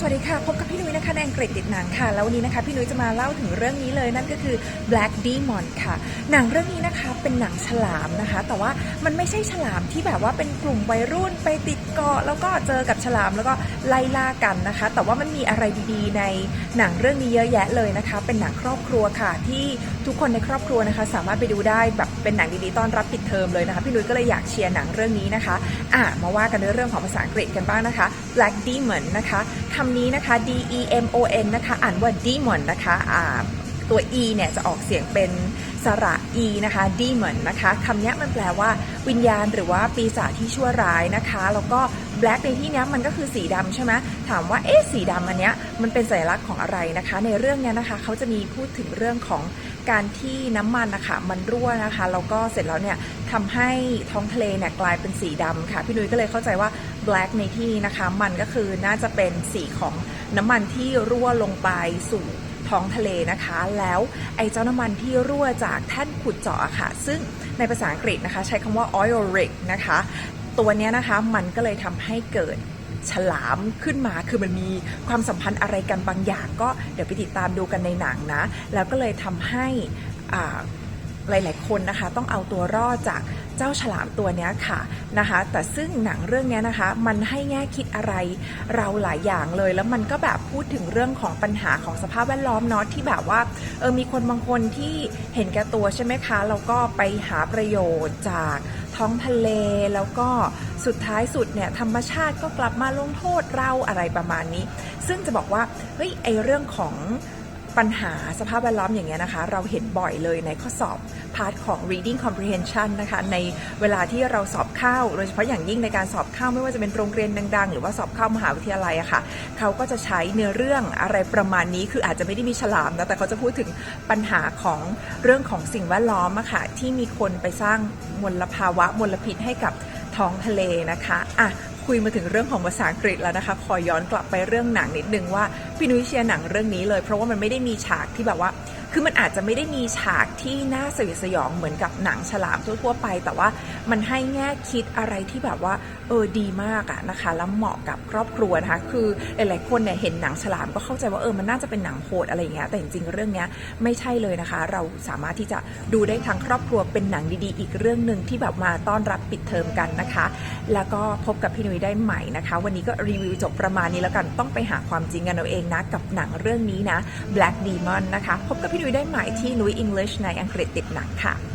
สวัสดีค่ะ พบกับพี่นุ้ยนะคะในอังกฤษติดหนังค่ะ แล้ววันนี้นะคะพี่นุ้ยจะมาเล่าถึงเรื่องนี้เลยนั่นก็คือ Black Demon ค่ะ หนังเรื่องนี้นะคะเป็นหนังฉลามนะคะ แต่ว่ามันไม่ใช่ฉลามที่แบบว่าเป็นกลุ่มวัยรุ่นไปติดเกาะแล้วก็เจอกับฉลามแล้วก็ไล่ล่ากันนะคะ แต่ว่ามันมีอะไรดีๆในหนังเรื่องนี้เยอะแยะเลยนะคะ เป็นหนังครอบครัวค่ะ ที่ทุกคนในครอบครัวนะคะ สามารถไปดูได้แบบเป็นหนังดีๆต้อนรับปิดเทอมเลยนะคะพี่นุ้ยก็เลยอยากเชียร์หนังเรื่องนี้นะคะอะมาว่ากันเรื่องของภาษาอังกฤษกันบ้างนะคะ Black Demon นะคะคำนี้นะคะ D E M O N นะคะ อ่านว่า demon นะคะอ่า ตัว e เนี่ยจะออกเสียงเป็นสระ e นะคะ demon นะคะคำนี้มันแปลว่าวิญญาณหรือว่าปีศาจที่ชั่วร้ายนะคะ แล้วก็ black ในที่เนี้ยมันก็คือสีดำใช่ไหมถามว่าเอ๊ะสีดำอันเนี้ยมันเป็นสัญลักษณ์ของอะไรนะคะ ในเรื่องเนี้ยนะคะเขาจะมีพูดถึงเรื่องของการที่น้ำมันนะคะมันรั่วนะคะแล้วก็เสร็จแล้วเนี่ยทำให้ท้องทะเลเนี่ยกลายเป็นสีดำค่ะ พี่นุ้ยก็เลยเข้าใจว่า black ในที่นี้นะคะ มันก็คือน่าจะเป็นสีของน้ำมันที่รั่วลงไปสู่ ท้องทะเลนะคะ แล้วไอ้เจ้าน้ำมันที่รั่วจากแท่นขุดเจาะอะค่ะ ซึ่งในภาษาอังกฤษนะคะ ใช้คำว่า oil rig นะคะ ตัวเนี้ยนะคะมันก็เลยทำให้เกิดฉลามขึ้นมาคือมันมีความสัมพันธ์อะไรกันบางอย่าง ก็เดี๋ยวไปติดตามดูกันในหนังนะ แล้วก็เลยทำให้อ่า หลาย ๆ คนนะคะ ต้องเอาตัวรอดจากเจ้าฉลามตัวนี้ค่ะนะคะ แต่ซึ่งหนังเรื่องนี้นะคะ มันให้แง่คิดอะไรเราหลายอย่างเลย แล้วมันก็แบบพูดถึงเรื่องของปัญหาของสภาพแวดล้อมเนาะที่แบบว่าเออมีคนบางคนที่เห็นแก่ตัวใช่ไหมคะแล้วก็ไปหาประโยชน์จากท้องทะเลแล้วก็สุดท้ายสุดเนี่ยธรรมชาติก็กลับมาลงโทษเราอะไรประมาณนี้ ซึ่งจะบอกว่าเฮ้ยไอเรื่องของ ปัญหาสภาพแวดล้อมอย่างเงี้ยนะคะ เราเห็นบ่อยเลยในข้อสอบพาร์ทของ reading comprehension นะคะ ในเวลาที่เราสอบเข้า โดยเฉพาะอย่างยิ่งในการสอบเข้าไม่ว่าจะเป็นโรงเรียนดัง ๆ หรือว่าสอบเข้ามหาวิทยาลัยอะค่ะ เขาก็จะใช้เนื้อเรื่องอะไรประมาณนี้ คืออาจจะไม่ได้มีฉลามนะ แต่เขาจะพูดถึงปัญหาของเรื่องของสิ่งแวดล้อมอะค่ะที่มีคนไปสร้างมลภาวะมลพิษให้กับท้องทะเลนะคะอะ คุยมาถึงเรื่องของภาษาอังกฤษแล้วนะคะ ขอย้อนกลับไปเรื่องหนังนิดนึงว่าพี่นุ้ยเชียร์หนังเรื่องนี้เลย เพราะว่ามันไม่ได้มีฉากที่แบบว่า คือมันอาจจะไม่ได้มีฉากที่น่าสยดสยองเหมือนกับหนังฉลามทั่วๆไป แต่ว่ามันให้แง่คิดอะไรที่แบบว่าเออดีมากอะนะคะ แล้วเหมาะกับครอบครัวนะคะ คือหลายๆคนเนี่ยเห็นหนังฉลามก็เข้าใจว่าเออมันน่าจะเป็นหนังโหดอะไรอย่างเงี้ยแต่จริงๆเรื่องเนี้ยไม่ใช่เลยนะคะ เราสามารถที่จะดูได้ทั้งครอบครัวเป็นหนังดีๆ อีกเรื่องหนึ่งที่แบบมาต้อนรับปิดเทอมกันนะคะ แล้วก็พบกับพี่นุ้ยได้ใหม่นะคะ วันนี้ก็รีวิวจบประมาณนี้แล้วกันต้องไปหาความจริงกันเอาเองนะกับหนังเรื่องนี้นะ Black Demon นะคะพบกับพี่นุ้ยได้ใหม่ที่นุ้ย English ในอังกฤษติดหนังค่ะ